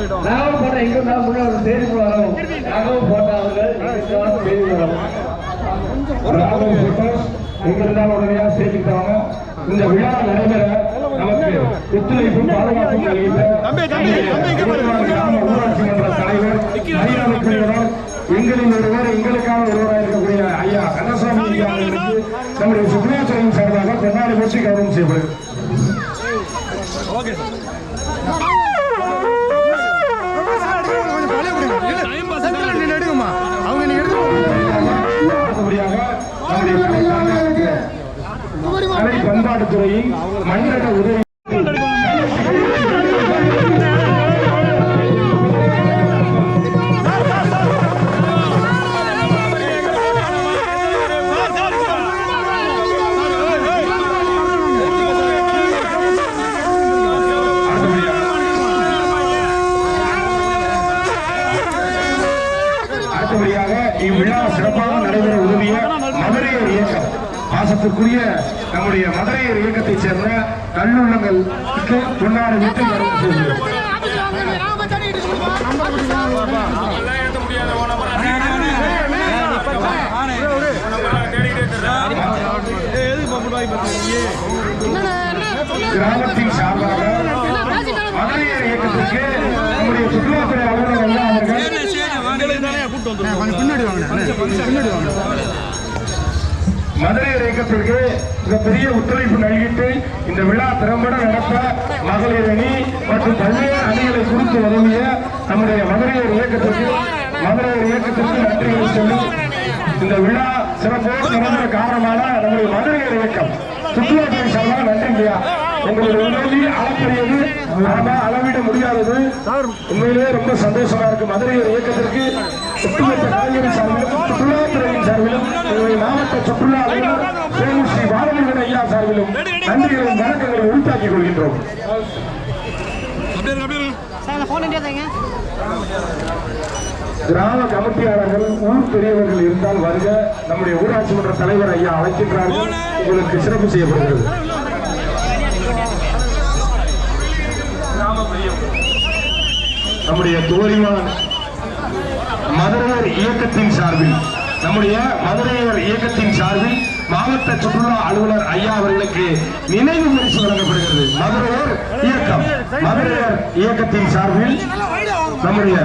எங்க முன்னாடி வரோம். நானும் போட்டேன் அவர்கள் எங்க வரோம். எங்க இருந்தாலும் உடனடியாக சேர்த்துக்கிட்டாங்க இந்த விழா நடைபெற நமக்கு ஒத்துழைப்பும் பாதுகாப்பும் நல்கின்ற கிராம ஊராட்சி மன்ற தலைவர் குழுவினர் எங்களில் ஒருவர் எங்களுக்காக ஒருவராக இருக்கக்கூடிய ஐயா அவர்களுக்கு நம்முடைய சுற்றுலாத்துறையின் சார்பாக கொண்டாடி போச்சு கௌரவம் செய்யப்படுகிறது காவல்துறையின் மன்னட உதவி அடுத்தபடியாக இவ்விழா சிறப்பாக நடைபெற உதவிய மதுரையர் இயக்கம். பாசத்திற்குரிய நம்முடைய மதுரையர் இயக்கத்தைச் சேர்ந்த நல்லுள்ளங்களுக்கு பொன்னாடு விட்டு கருத்து செய்கிறோம் கிராமத்தின் சார்பாக மதுரையர் இயக்கத்திற்கு நம்முடைய சுற்றுலாத்துறை அலுவலர் ஐயா அவர்கள் கொஞ்சம் பின்னாடி வாங்க பின்னாடி வாங்க. மதுரையர் இயக்கத்திற்கு மிகப்பெரிய ஒத்துழைப்பு நல்கிட்டு இந்த விழா திறம்பட நடத்த மகளிர் அணி மற்றும் பல்வேறு அணிகளை குறித்து உதவிய நம்முடைய மதுரையர் இயக்கத்திற்கு மதுரையர் இயக்கத்திற்கு நன்றிகளை சொல்லி இந்த விழா சிறப்போடு நடந்த காரணமான நம்முடைய மதுரையர் இயக்கம் சுற்றுலாத்துறை சார்பாக நன்றி ஐயா. உங்களுடைய உதவி அளப்பரியது அளவிட முடியாதது. உண்மையிலேயே ரொம்ப சந்தோஷமா இருக்கு மதுரையர் இயக்கத்திற்கு. ஒட்டுமொத்த கலைஞர் சார்பிலும் சுற்றுலாத்துறையின் சார்பிலும் எங்களுடைய மாவட்ட சுற்றுலா சேவூர் ஸ்ரீ பாலமுருகன் ஐயா சார்பிலும் நன்றிகளும் வணக்கங்களை உரித்தாக்கிக் கொள்கின்றோம் கிராம கமிட்டியாளர்கள் ஊர் பெரியவர்கள் இருந்தால் வருக நம்முடைய ஊராட்சி மன்ற தலைவர் ஐயா அழைக்கின்றார்கள் உங்களுக்கு சிறப்பு செய்யப்படுகிறது நம்முடைய தோழிமான் மதுரையர் இயக்கத்தின் சார்பில் நம்முடைய மதுரையர் இயக்கத்தின் சார்பில் மாவட்ட சுற்றுலா அலுவலர் ஐயா அவர்களுக்கு நினைவு பரிசு வழங்கப்படுகிறது. மதுரையர் இயக்கம் மதுரையர் இயக்கத்தின் சார்பில் நம்முடைய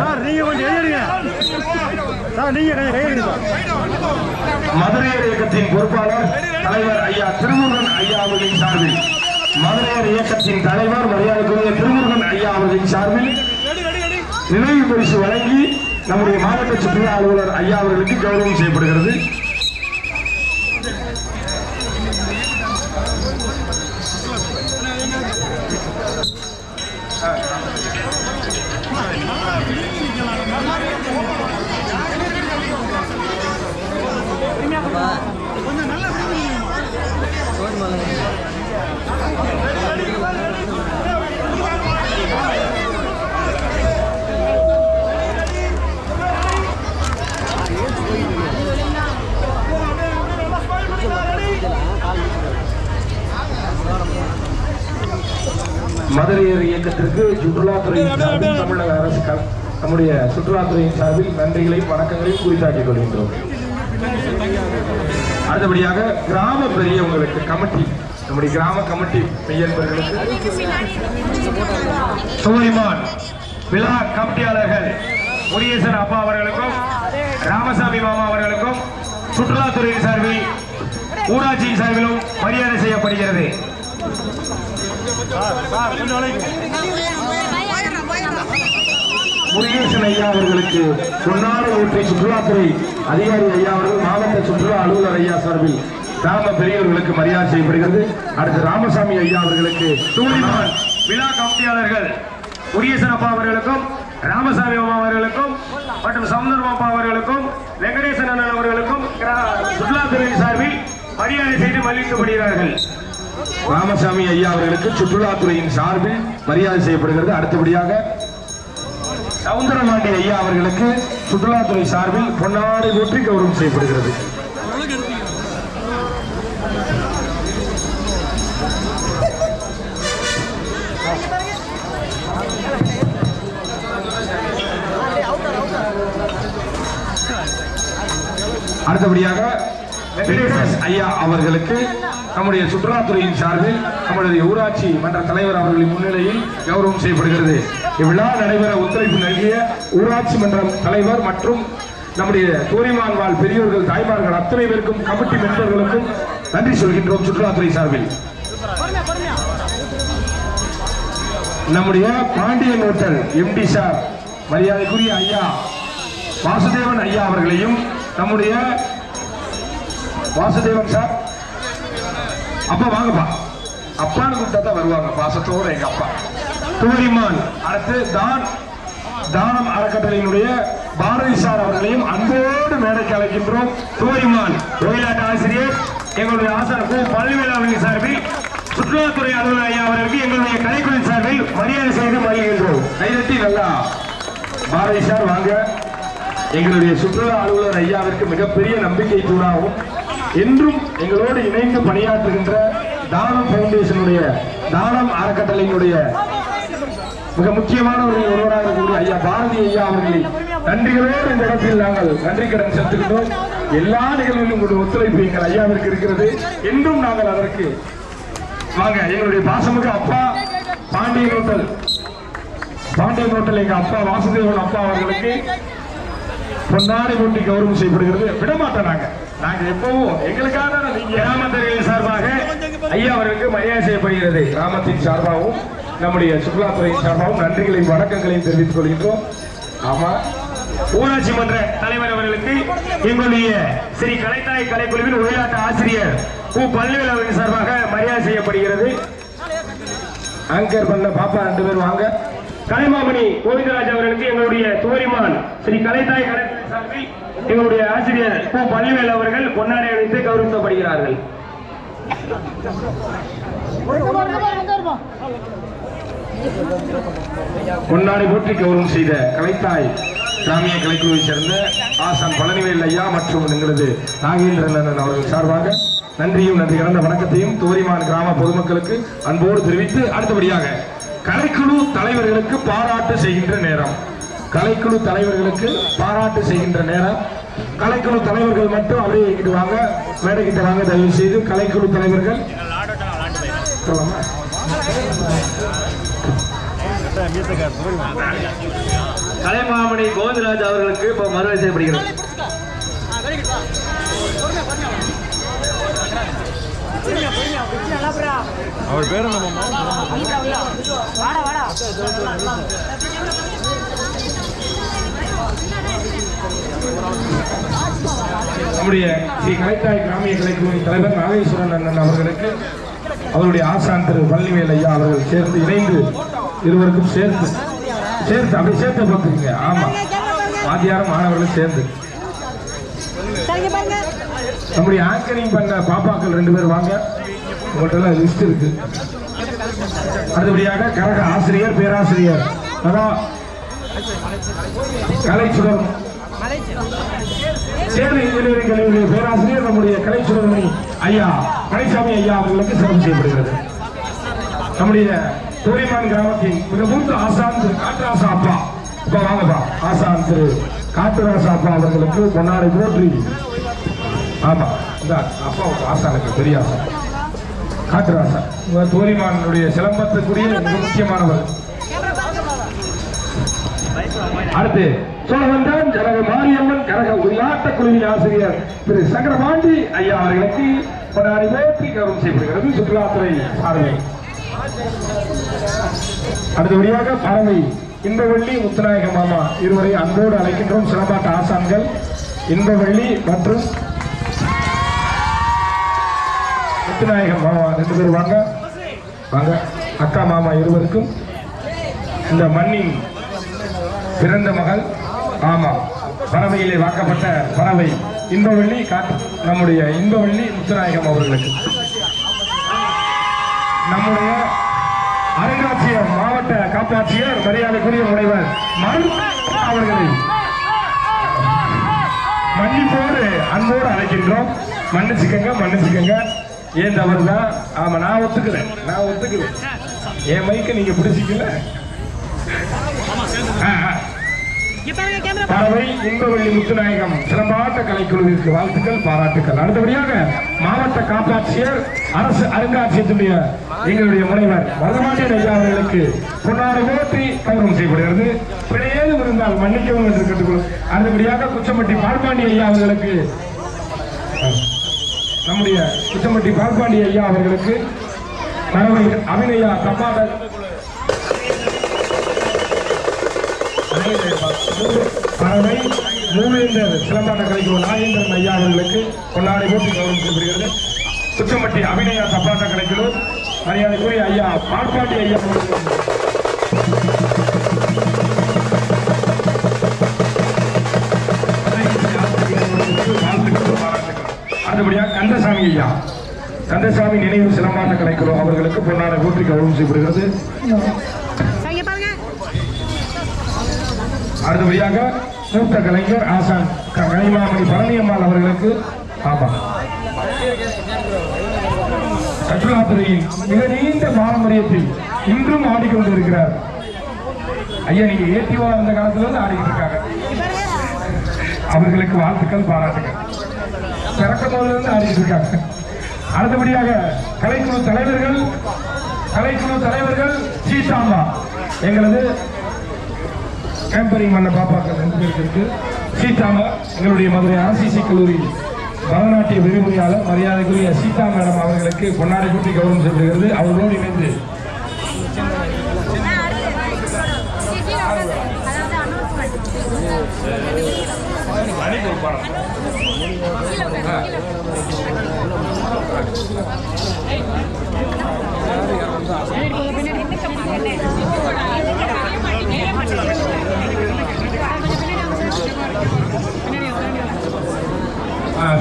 மதுரையர் இயக்கத்தின் பொறுப்பாளர் தலைவர் ஐயா திருமுருகன் ஐயா அவர்களின் சார்பில் மதுரையர் இயக்கத்தின் தலைவர் மரியாதைக்குரிய திருமுருகன் ஐயா அவர்களின் சார்பில் நினைவு பரிசு வழங்கி நம்முடைய மாவட்ட சுற்றுலா அலுவலர் ஐயா அவர்களுக்கு கௌரவம் செய்யப்படுகிறது. சார்பில் தமிழக அரசு க- நம்முடைய சுற்றுலாத்துறையின் சார்பில் நன்றிகளையும் வணக்கங்களையும் குறித்தாக்கிக் கொள்கின்றோம். அடுத்தபடியாக கிராம பெரியவங்களுக்கு கமிட்டி நம்முடைய கிராம கமிட்டி மெய்யன்பர்களுக்கு சோழிமான் விழா கமிட்டியாளர்கள் முருகேசன் அப்பா அவர்களுக்கும் ராமசாமி மாமா அவர்களுக்கும் சுற்றுலாத்துறையின் சார்பில் ஊராட்சியின் சார்பிலும் மரியாதை செய்யப்படுகிறது. முருகேசன் ஐயா அவர்களுக்கு பொன்னாடு ஊற்றி சுற்றுலாத்துறை அதிகாரி ஐயா அவர்கள் மாவட்ட சுற்றுலா அலுவலர் ஐயா சார்பில் கிராம பெரியவர்களுக்கு மரியாதை செய்யப்படுகிறது. அடுத்து ராமசாமி ஐயா அவர்களுக்கு விழா கமிட்டியாளர்கள் முருகேசன் அப்பா அவர்களுக்கும் ராமசாமி அம்மா அவர்களுக்கும் மற்றும் சமுந்தரம் அப்பா அவர்களுக்கும் வெங்கடேசன் அண்ணன் அவர்களுக்கும் சுற்றுலாத்துறை சார்பில் மரியாதை செய்து மல்லிக்கப்படுகிறார்கள் ராமசாமி ஐயா அவர்களுக்கு சுற்றுலாத்துறையின் சார்பில் மரியாதை செய்யப்படுகிறது. அடுத்தபடியாக சவுந்தரபாண்டி ஐயா அவர்களுக்கு சுற்றுலாத்துறை சார்பில் பொன்னாடு போற்றி கௌரவம் செய்யப்படுகிறது. அடுத்தபடியாக ஐயா அவர்களுக்கு நம்முடைய சுற்றுலாத்துறையின் சார்பில் நம்முடைய ஊராட்சி மன்ற தலைவர் அவர்களின் முன்னிலையில் கௌரவம் செய்யப்படுகிறது. இவ்விழா நடைபெற ஒத்துழைப்பு நல்கிய ஊராட்சி மன்ற தலைவர் மற்றும் நம்முடைய தோரிமான் வாழ் பெரியோர்கள் தாய்மார்கள் அத்தனை பேருக்கும் கமிட்டி மெம்பர்களுக்கும் நன்றி சொல்கின்றோம் சுற்றுலாத்துறை சார்பில். நம்முடைய பாண்டியன் ஹோட்டல் எம்டி சார் மரியாதைக்குரிய ஐயா வாசுதேவன் ஐயா அவர்களையும் நம்முடைய வாசுதேவன் சார் அப்பா வாங்கப்பா. அப்பான்னு கூப்பிட்டா தான் வருவாங்க பாசத்தோட எங்க அப்பா. தூரிமான். அடுத்து தான் தானம் அறக்கட்டளையினுடைய பாரதி சார் அவர்களையும் அன்போடு மேடைக்கு அழைக்கின்றோம். தூரிமான் ஒயிலாட்டு ஆசிரியர் எங்களுடைய ஆசார் கு. பள்ளிவேலாவின் சார்பில் சுற்றுலாத்துறை அலுவலர் ஐயா அவர்களுக்கு எங்களுடைய கலைக்குழு சார்பில் மரியாதை செய்து வருகின்றோம் கைதட்டி நல்லா பாரதி சார் வாங்க. எங்களுடைய சுற்றுலா அலுவலர் ஐயாவிற்கு மிகப்பெரிய நம்பிக்கை தூணாகும் என்றும் எங்களோடு இணைந்து பணியாற்றுகின்ற தானம் பவுண்டேஷனுடைய தானம் அறக்கட்டளையினுடைய மிக முக்கியமானவர்கள் ஒருவராக இருக்கக்கூடிய ஐயா பாரதி ஐயா அவர்களை. நன்றிகளோடு இந்த இடத்தில் நாங்கள் நன்றி கடன் செலுத்துகின்றோம். எல்லா நிகழ்வுகளிலும் உங்களுடைய ஒத்துழைப்பு எங்கள் ஐயாவிற்கு இருக்கிறது. என்றும் நாங்கள் அதற்கு வாங்க எங்களுடைய பாசமுக்கு அப்பா பாண்டியன் ஹோட்டல் பாண்டியன் ஹோட்டல் எங்க அப்பா வாசுதேவன் அப்பா அவர்களுக்கு பொன்னாடி போட்டி கௌரவம் செய்யப்படுகிறது. விடமாட்டோம் நாங்க. நாங்க எப்பவும் எங்களுக்காக தான் கிராமத்தின் சார்பாக ஐயா அவர்களுக்கு மரியாதை செய்யப்படுகிறது. கிராமத்தின் சார்பாகவும் நம்முடைய சுற்றுலாத்துறையின் சார்பாகவும் நன்றிகளையும் வணக்கங்களையும் தெரிவித்துக் கொள்கின்றோம். ஆமா. ஊராட்சி மன்ற தலைவர் அவர்களுக்கு எங்களுடைய ஸ்ரீ கலைத்தாய் கலைக்குழுவின் உயிராட்ட ஆசிரியர் கு பல்வேல் அவர்கள் சார்பாக மரியாதை செய்யப்படுகிறது. ஆங்கர் பண்ண பாப்பா ரெண்டு பேர் வாங்க. கலைமாமணி கோவிந்தராஜ் அவர்களுக்கு எங்களுடைய தோரிமான் ஸ்ரீ கலைத்தாய் கலை சார்பில் எங்களுடைய ஆசிரியர் கு பல்வேல் அவர்கள் பொன்னாடை அணிந்து கௌரவிக்கப்படுகிறார்கள். பொன்னாடி போற்றி கௌரவம் செய்த கலைத்தாய் கிராமிய கலைக்குழுவை சேர்ந்த ஆசான் பழனிவேல் ஐயா மற்றும் எங்களது நாகேந்திரன் அவர்கள் சார்பாக நன்றியும் நன்றி கடந்த வணக்கத்தையும் தோரிமான் கிராம பொதுமக்களுக்கு அன்போடு தெரிவித்து அடுத்தபடியாக கலைக்குழு தலைவர்களுக்கு பாராட்டு செய்கின்ற நேரம். கலைக்குழு தலைவர்களுக்கு பாராட்டு செய்கின்ற நேரம். கலைக்குழு தலைவர்கள் மட்டும் அப்படியே கிட்ட வாங்க. மேடைக்கிட்ட வாங்க தயவு செய்து கலைக்குழு தலைவர்கள். கலைமாமணி கோவிந்தராஜ் அவர்களுக்கு இப்போ மறுவரை செய்யப்படுகிறது. அவர் பேர் நம்முடைய ஸ்ரீ கலைத்தாய் கிராமிய கலைக்குழுவின் தலைவர் நாகேஸ்வரன் அண்ணன் அவர்களுக்கு அவருடைய ஆசான் திரு பழனிவேல் ஐயா அவர்கள் சேர்ந்து இணைந்து இருவருக்கும் சேர்த்து சேர்த்து அப்படி சேர்த்து பார்த்துக்கங்க ஆமா. வாத்தியாரம் மாணவர்களும் சேர்ந்து. நம்முடைய ஆங்கரிங் பண்ண பாப்பாக்கள் ரெண்டு பேர் வாங்க. உங்கள்கிட்ட லிஸ்ட் இருக்கு. அடுத்தபடியாக கழக ஆசிரியர் பேராசிரியர். அதான் கலைச்சுடர் சேவை இன்ஜினியரிங் கல்லூரியுடைய பேராசிரியர் நம்முடைய கலைச்சுடர்மணி ஐயா கலைசாமி ஐயா அவர்களுக்கு சிறப்பு செய்யப்படுகிறது. நம்முடைய தோரிமான் கிராமத்தின் மிக மூத்த ஆசான் திரு காட்டுராசா அப்பா அப்பா வாங்கப்பா ஆசான் திரு காட்டுராசா அப்பா அவர்களுக்கு பொன்னாடை போற்றி. ஆமா இந்த அப்பா ஆசானுக்கு பெரிய ஆசா காட்டுராசா தோரிமானுடைய சிலம்பத்துக்குரிய முக்கியமானவர். அடுத்து சோழவந்தான் ஜனக மாரியம்மன் கரக உள்நாட்ட குழுவின் ஆசிரியர் திரு சங்கரபாண்டி ஐயா அவர்களுக்கு கொண்டாடி போற்றி கௌரவம் செய்யப்படுகிறது சுற்றுலாத்துறை சார்பில். அடுத்தபடியாக பறவை இன்பவள்ளி முத்துநாயக மாமா இருவரை அன்போடு அழைக்கின்றோம். சிலம்பாட்ட ஆசான்கள் இன்பவள்ளி மற்றும் முத்துநாயகம் மாமா ரெண்டு பேர் வாங்க. வாங்க. அக்கா மாமா இருவருக்கும் இந்த மண்ணின் பிறந்த மகள் ஆமா பறவையிலே வாக்கப்பட்ட பறவை இன்பவள்ளி காட்டு நம்முடைய இன்பவள்ளி முத்துநாயகம் அவர்களுக்கு. நம்முடைய மாவட்ட மரியாதைக்குரிய முனைவர் மரு அவர்களை மன்னிப்போடு அன்போடு அழைக்கின்றோம். மன்னிச்சுக்கங்க மன்னிச்சுக்கங்க. ஏன் தவறு தான் ஆமா நான் ஒத்துக்கிறேன். நான் ஒத்துக்கிறேன். என் மைக்க நீங்க பிடிச்சிக்கல ஆ, ஆ. இங்க பாருங்க கேமரா பறவை இன்பவள்ளி முத்துநாயகம் சிறப்பாட்ட கலைக்குழுவிற்கு வாழ்த்துக்கள் பாராட்டுக்கள். அடுத்தபடியாக மாவட்ட காப்பாட்சியர் அரசு அருங்காட்சியத்துடைய எங்களுடைய முனைவர் வரதமாண்டியன் ஐயா அவர்களுக்கு பொன்னாறு போற்றி கௌரவம் செய்யப்படுகிறது. பிழையேதும் இருந்தால் மன்னிக்கவும் என்று கேட்டுக்கொள்ளும் அடுத்தபடியாக குச்சம்பட்டி பால்பாண்டி ஐயா அவர்களுக்கு நம்முடைய குச்சம்பட்டி பால்பாண்டி ஐயா அவர்களுக்கு மரபை அபிநயா தப்பாத பறவை மூவேந்தர் சிலம்பாட்ட கலைக்கு நாகேந்திரன் ஐயா அவர்களுக்கு கொண்டாடி போட்டி கௌரவம் செய்யப்படுகிறது அபிநயா தப்பாட்ட கலைக்குழு மரியாதைக்குரிய ஐயா பாட்பாட்டி ஐயா அடுத்தபடியாக கந்தசாமி ஐயா கந்தசாமி நினைவு சிலம்பாட்ட கலைக்குழு அவர்களுக்கு பொன்னான கூட்டி கௌரவம் செய்யப்படுகிறது இங்க பாருங்க அடுத்தபடியாக மூத்த கலைஞர் ஆசான் க- கலைமாமணி பழனியம்மாள் அவர்களுக்கு ஆமா துறையின் மிக நீண்ட பாரம்பரியத்தில் இன்றும் ஆடிக்கொண்டிருக்கிறார். ஐயா நீங்க ஏடிவா இருந்த காலத்துல இருந்து ஆடிக்கிட்டு இருக்காங்க. அவர்களுக்கு வாழ்த்துக்கள் பாராட்டுகள் பிறக்கும் போதுல இருந்து ஆடிக்கிட்டு இருக்காங்க. அடுத்தபடியாக கலைக்குழு தலைவர்கள் கலைக்குழு தலைவர்கள் சீதாம்பா. எங்களது கேம்பரிங் பண்ண பாப்பாக்கள் ரெண்டு பேருக்கு இருக்கு. சீதாமா எங்களுடைய மதுரை ஆர்சிசி கல்லூரி பரதநாட்டிய விரிவுரையாளர் மரியாதைக்குரிய சீதா மேடம் அவர்களுக்கு பொன்னாடை கூட்டி கௌரவம் செலுத்துகிறது. அவர்களோடு இணைந்து. பின்னாடி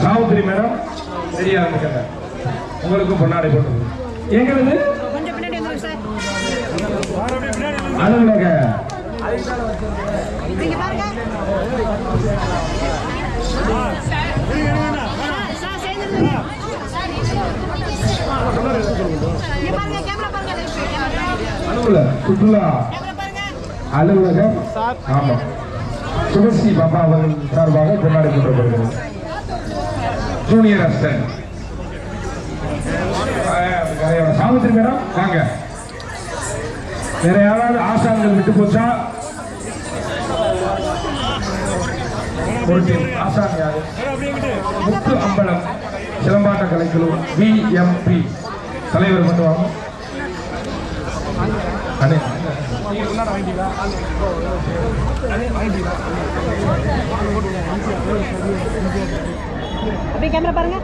சாவுத்திரி மேடம் சரியா இருந்துக்கங்க. உங்களுக்கும் பொன்னாடை போட்டு எங்களது கொஞ்சம் அலுவலக அலுவலக சுற்றுலா அலுவலகம். ஆமா துளசி பாபா அவர்கள் சார்பாக கொண்டாடி கொண்டப்படுகிறது ஜூனியர் அஸ்டன் சாவித்திரி மேடம் வாங்க. வேற யாராவது ஆசான்கள் விட்டு போச்சா? ஆசான் யாரு? முத்து அம்பலம் சிலம்பாட்ட கலைக்குழு விஎம்பி தலைவர் பண்ணுவாங்க அண்ணே. அப்படியே கேமரா பாருங்க.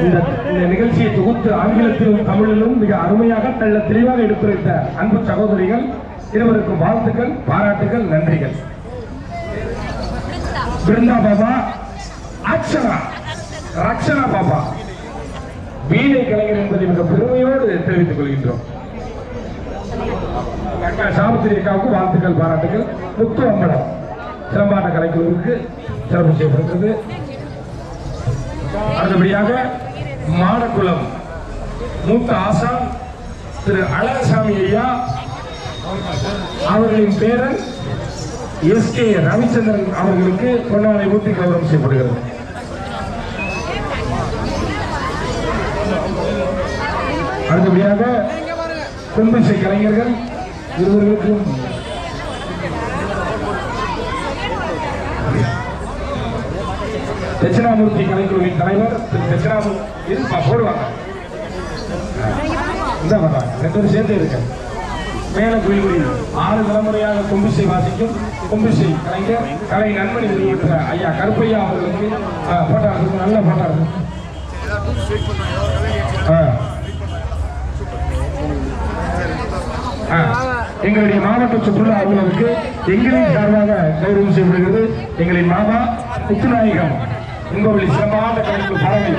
இந்த இந்த நிகழ்ச்சியை தொகுத்து ஆங்கிலத்திலும் தமிழிலும் மிக அருமையாக நல்ல தெளிவாக எடுத்துரைத்த அன்பு சகோதரிகள் இருவருக்கும் வாழ்த்துக்கள் பாராட்டுகள் நன்றிகள். பிருந்தா. பாபா அக்ஷனா ரக்ஷனா பாபா. வீணை கலைஞர் என்பதை மிக பெருமையோடு தெரிவித்துக் கொள்கின்றோம். அக்கா சாவித்திரி அக்காவுக்கு வாழ்த்துக்கள் பாராட்டுகள் முத்து அம்பலம் சிலம்பாட்ட கலைக்குழுவுக்கு சிறப்பு செய்யப்படுகிறது அடுத்தபடியாக மாடக்குளம் மூத்த ஆசான் திரு அழகசாமி ஐயா அவர்களின் பேரன் எஸ் கே ரவிச்சந்திரன் அவர்களுக்கு பொன்னாடை ஊட்டி கௌரவம் செய்யப்படுகிறது. அடுத்தபடியாக கும்பிசை கலைஞர்கள் இருவர்களுக்கும் தட்சிணாமூர்த்தி கலைக்குழுவின் தலைவர் திரு தட்சிணாமூர்த்தி இருப்பா போடுவாங்க. இந்த வர்றாங்க ரெண்டு பேரும் சேர்ந்து இருக்க. மேல குயில்குடி ஆறு தலைமுறையாக கும்பிசை வாசிக்கும் கும்பிசை கலைஞர் கலை நண்பணி வெளியிட்ட ஐயா கருப்பையா அவர்களுக்கு ஆ, போட்டா இருக்கு நல்ல போட்டா இருக்கு எங்களுடைய மாவட்ட சுற்றுலா அலுவலருக்கு எங்களின் சார்பாக கௌரவம் செய்யப்படுகிறது. எங்களின் மாமா முத்துநாயகம் இன்பவழி சிறப்பான கலைப்பு பறவை